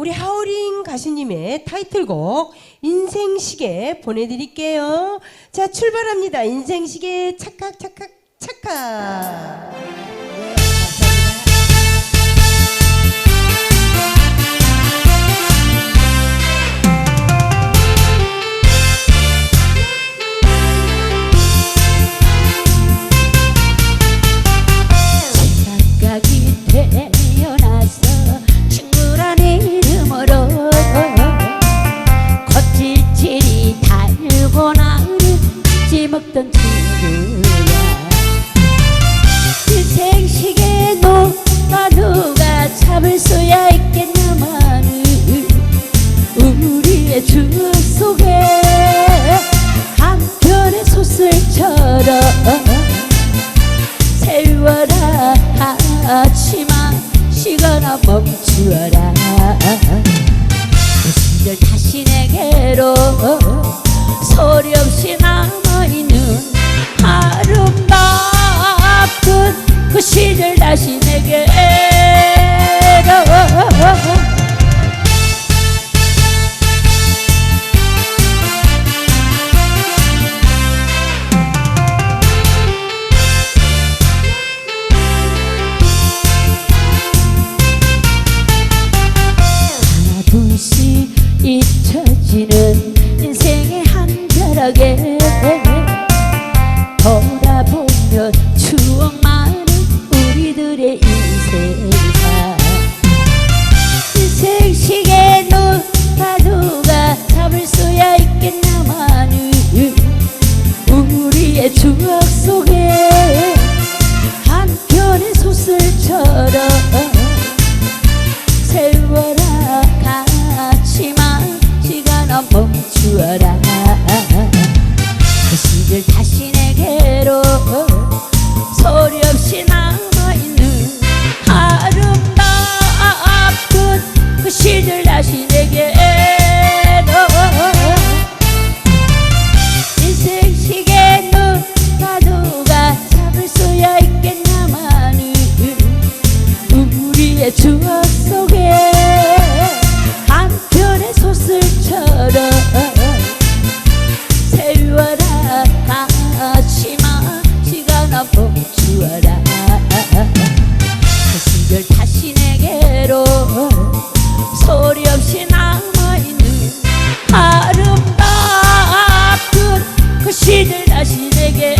우리 하우링 가수님의 타이틀곡 인생시계 보내드릴게요. 자 출발합니다. 인생시계 착각 착각 착각. 하지만 시간아 멈추어라. 그 시절 다시 내게로 소리 없이 남아있는 아름답은 그 시절 다시 잊혀지는 인생의 한가락에 돌아보면 추억 많은 우리들의 인생사 인생 시계 누가 누가 잡을 수야 있겠나마는 우리의 추억 속에 한 편의 소설처럼 넌 멈추어라. 그 시절 다시 내게로. 소리 없이 남아있는 아름다운 그 시절 다시 내게로. 인생 시계 누가 누가 잡을 수야 있겠나마는 우리의 추억 세월아 세월아 가지마 시간아 멈추어라. 그시절 다시 내게로 소리 없이 남아있는 아름답은 그, 그 시절 다시 내게